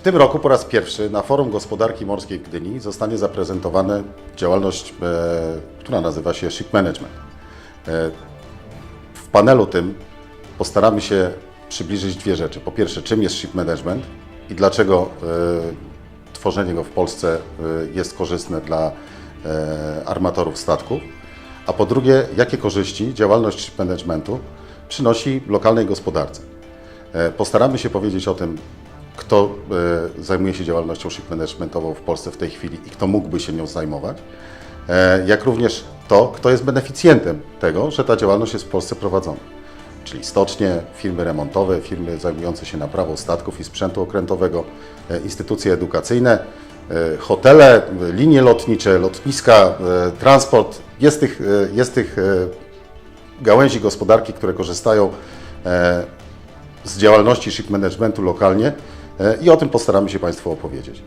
W tym roku po raz pierwszy na Forum Gospodarki Morskiej w Gdyni zostanie zaprezentowana działalność, e, która nazywa się Ship Management. E, w panelu tym postaramy się przybliżyć dwie rzeczy. Po pierwsze, czym jest Ship Management i dlaczego e, tworzenie go w Polsce jest korzystne dla armatorów statków. A po drugie, jakie korzyści działalność ship managementu przynosi lokalnej gospodarce. Postaramy się powiedzieć o tym, kto e, zajmuje się działalnością ship managementową w Polsce w tej chwili i kto mógłby się nią zajmować, e, jak również to, kto jest beneficjentem tego, że ta działalność jest w Polsce prowadzona. Czyli stocznie, firmy remontowe, firmy zajmujące się naprawą statków i sprzętu okrętowego, e, instytucje edukacyjne, hotele, linie lotnicze, lotniska, transport. Jest tych, jest tych gałęzi gospodarki, które korzystają z działalności ship managementu lokalnie i o tym postaramy się Państwu opowiedzieć.